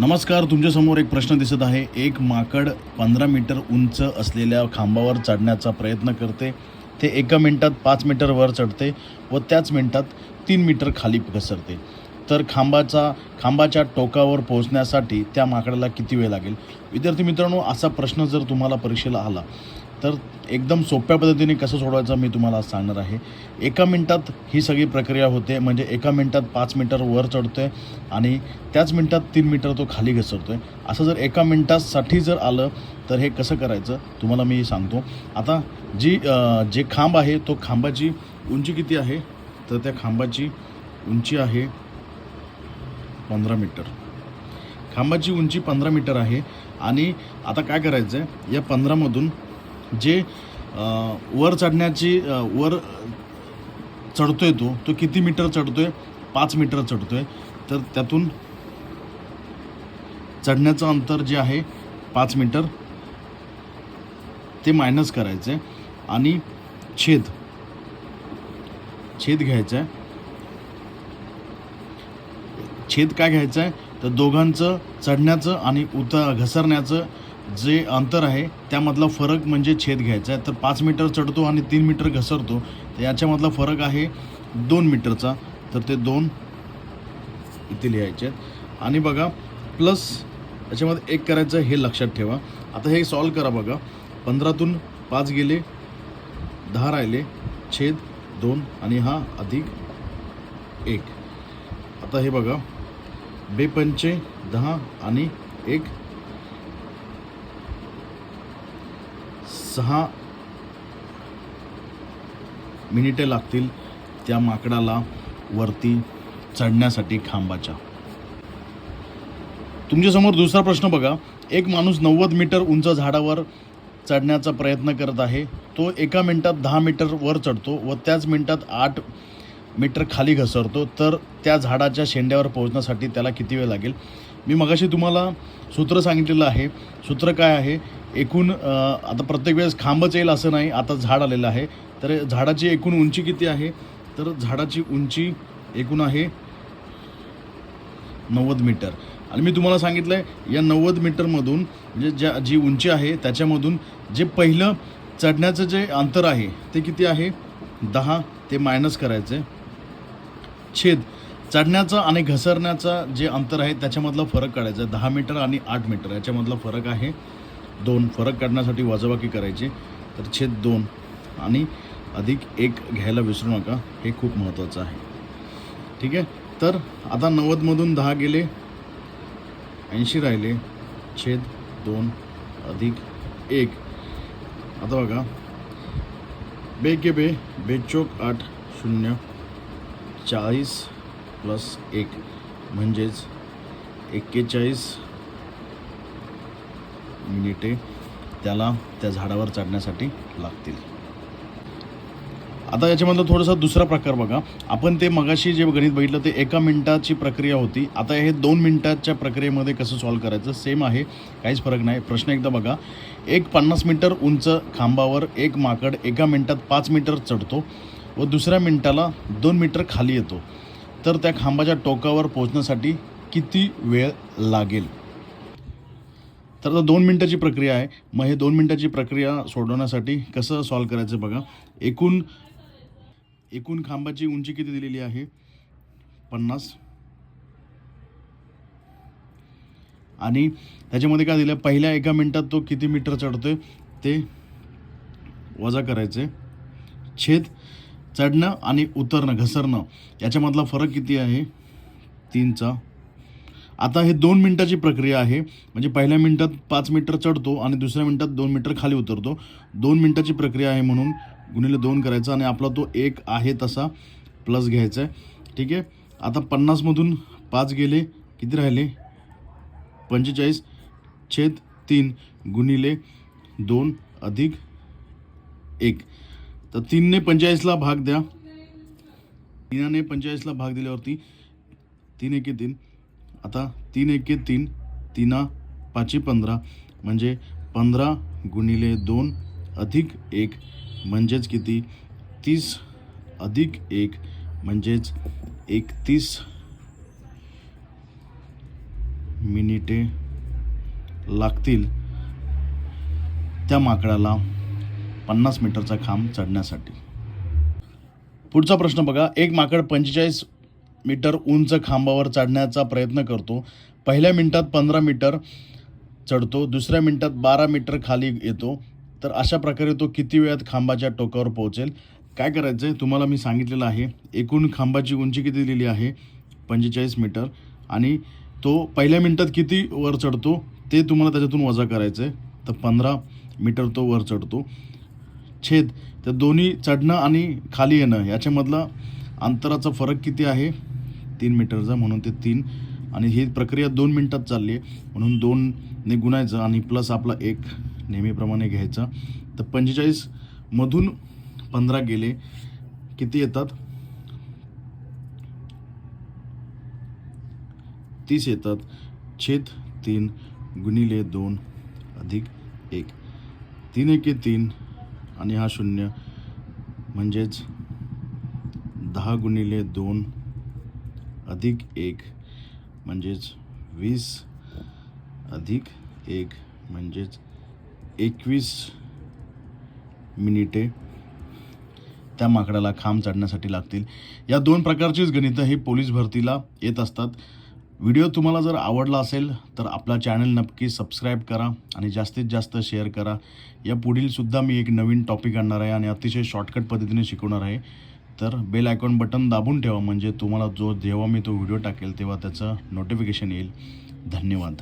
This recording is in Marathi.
नमस्कार तुमच्यासमोर एक प्रश्न दिसत आहे. एक माकड पंधरा मीटर उंच असलेल्या खांबावर चढण्याचा प्रयत्न करते. ते एका मिनटात पाच मीटर वर चढते व त्याच मिनटात तीन मीटर खाली घसरते. तर खांबाचा खांबाच्या टोकावर पोहोचण्यासाठी त्या माकडाला किती वेळ लागेल? विद्यार्थी मित्रांनो असा प्रश्न जर तुम्हाला परीक्षेला आला तर एकदम सोप्या पद्धतीने कसं सोडवायचं मी तुम्हाला आज सांगणार आहे. एका मिनटात ही सगळी प्रक्रिया होते म्हणजे एका मिनटात पाच मीटर वर चढतोय आणि त्याच मिनटात तीन मीटर तो खाली घसरतोय. असं जर एका मिनटासाठी जर आलं तर हे कसं करायचं तुम्हाला मी सांगतो. आता जी जे खांब आहे तो खांबाची उंची किती आहे? तर त्या खांबाची उंची आहे पंधरा मीटर. खांबाची उंची पंधरा मीटर आहे आणि आता काय करायचं आहे या पंधरामधून जे वर चढण्याची वर चढतोय तो तो किती मीटर चढतोय? पाच मीटर चढतोय. तर त्यातून चढण्याचं अंतर जे आहे पाच मीटर ते मायनस करायचं आहे आणि छेद छेद घ्यायचा आहे छेद काय घ्यायचं आहे तर दोघांचं चढण्याचं आणि उत घसरण्याचं जे अंतर आहे त्यामधला फरक म्हणजे छेद घ्यायचा आहे. तर पाच मीटर चढतो आणि तीन मीटर घसरतो तर याच्यामधला फरक आहे दोन मीटरचा. तर ते दोन इथे लिहायचे आहेत. आणि बघा प्लस याच्यामध्ये एक करायचं हे लक्षात ठेवा. आता हे सॉल्व करा बघा. पंधरातून पाच गेले दहा राहिले छेद दोन आणि हा अधिक एक. आता हे बघा बेपंचे दहा आणि एक. सहा मिनिटे लागतील त्या माकडाला वरती चढण्यासाठी खांबाच्या. तुमच्यासमोर दुसरा प्रश्न बघा. एक माणूस नव्वद मीटर उंच झाडावर चढण्याचा प्रयत्न करत आहे. तो एका मिनटात दहा मीटर वर चढतो व त्याच मिनटात आठ मीटर खाली घसरतो तर त्या झाडाच्या शेंड्यावर पोहोचण्यासाठी त्याला किती वेळ लागेल? मी मगाशी तुम्हाला सूत्र सांगितलेलं आहे. सूत्र काय आहे? एकूण आता प्रत्येक वेळेस खांबच येईल असं नाही. आता झाड आलेलं आहे. तर झाडाची एकूण उंची किती आहे? तर झाडाची उंची एकूण आहे नव्वद मीटर. आणि मी तुम्हाला सांगितलं आहे या नव्वद मीटरमधून म्हणजे ज्या जी उंची आहे त्याच्यामधून जे पहिलं चढण्याचं जे अंतर आहे ते किती आहे? दहा ते मायनस करायचं आहे छेद चढण्याचं आणि घसरण्याचं जे अंतर आहे त्याच्यामधला फरक काढायचा. आहे दहा मीटर आणि आठ मीटर याच्यामधला फरक आहे दोन. फरक काढण्यासाठी वजाबाकी करायची. तर छेद दोन. आणि अधिक एक घ्यायला विसरू नका. हे खूप महत्त्वाचं आहे. ठीक आहे? तर आता नव्वदमधून दहा गेले ऐंशी राहिले. छेद दोन अधिक एक. आता बघा. बे के बे बेचोक आठ शून्य. चाळीस प्लस एक म्हणजेच एक्केचाळीस मिनिटे त्याला त्या झाडावर चढण्यासाठी लागतील. आता याच्यामधलं थोडासा दुसरा प्रकार बघा. आपण ते मगाशी जे गणित बघितलं ते एका मिनिटाची प्रक्रिया होती. आता हे दोन मिनिटाच्या प्रक्रियेमध्ये कसं सॉल्व करायचं? सेम आहे. काहीच फरक नाही. प्रश्न एकदा बघा. एक पन्नास मीटर उंच खांबावर एक माकड एका मिनिटात पाच मीटर चढतो. व दुसऱ्या मिनिटाला दोन मीटर खाली येतो. तर त्या खांबाच्या टोकावर पोहोचण्यासाठी किती वेळ लागेल? तर आता दोन मिनटाची प्रक्रिया आहे. मग हे दोन मिनटाची प्रक्रिया सोडवण्यासाठी कसं सॉल्व करायचं बघा. एकूण एकूण खांबाची उंची किती दिलेली आहे? पन्नास. आणि त्याच्यामध्ये काय दिलं? पहिल्या एका मिनटात तो किती मीटर चढतोय? ते वजा करायचे छेद चढणं आणि उतरणं घसरणं याच्यामधला फरक किती आहे? तीनचा. आता हे दोन मिनटाची प्रक्रिया आहे. म्हणजे पहिल्या मिनटात पाच मीटर चढतो आणि दुसऱ्या मिनटात दोन मीटर खाली उतरतो. दोन मिनटाची प्रक्रिया आहे म्हणून गुणिले दोन करायचा आणि आपला तो एक आहे तसा प्लस घ्यायचा आहे. ठीक आहे? आता पन्नासमधून पाच गेले किती राहिले? पंचेचाळीस. छेद तीन गुणिले दोन अधिक एक. तर तीनने पंचेचाळीसला भाग द्या. तीनाने पंचेचाळीसला भाग दिल्यावरती तीन एके तीन. आता तीन एके तीन तीना पाची पंधरा. म्हणजे पंधरा गुणिले दोन अधिक एक म्हणजेच किती? तीस अधिक एक म्हणजेच एकतीस मिनिटे लागतील त्या माकडाला. पन्नास मीटरचा खांब चढण्यासाठी. पुढचा प्रश्न बघा. एक माकड पंचेचाळीस मीटर उंच खांबावर चढण्याचा प्रयत्न करतो. पहिल्या मिनटात पंधरा मीटर चढतो. दुसऱ्या मिनटात बारा मीटर खाली येतो. तर अशा प्रकारे तो किती वेळात खांबाच्या टोकावर पोहोचेल? काय करायचं आहे तुम्हाला मी सांगितलेलं आहे. एकूण खांबाची उंची किती दिली आहे? पंचेचाळीस मीटर. आणि तो पहिल्या मिनटात किती वर चढतो? ते तुम्हाला त्याच्यातून वजा करायचं आहे तर पंधरा मीटर तो वर चढतो. छेद तर दोन्ही चढणं आणि खाली येणं याच्यामधला अंतराचा फरक किती आहे? तीन मीटरचा म्हणून ते तीन. आणि ही प्रक्रिया दोन मिनटात चालली आहे म्हणून दोनने गुणायचं आणि प्लस आपला एक नेहमीप्रमाणे घ्यायचा. तर पंचेचाळीसमधून पंधरा गेले. किती येतात? तीस येतात. छेद तीन गुणिले दोन अधिक एक. तीन एके तीन. आणि हा शून्य. म्हणजेच दहा गुणिले दोन अधिक एक म्हणजेच वीस अधिक एक म्हणजेच एकवीस मिनिटे त्या माकडाला खांब चढण्यासाठी लागतील. या दोन प्रकारचीच गणितं हे पोलीस भरतीला येत असतात. व्हिडिओ तुम्हाला जर आवडला असेल तर आपला चॅनल नक्की सबस्क्राईब करा आणि जास्तीत जास्त शेअर करा. या पुढीलसुद्धा मी एक नवीन टॉपिक आणणार आहे आणि अतिशय शॉर्टकट पद्धतीने शिकवणार आहे. तर बेल आयकॉन बटन दाबून ठेवा म्हणजे तुम्हाला जो जेव्हा मी तो व्हिडिओ टाकेल तेव्हा त्याचं नोटिफिकेशन येईल. धन्यवाद.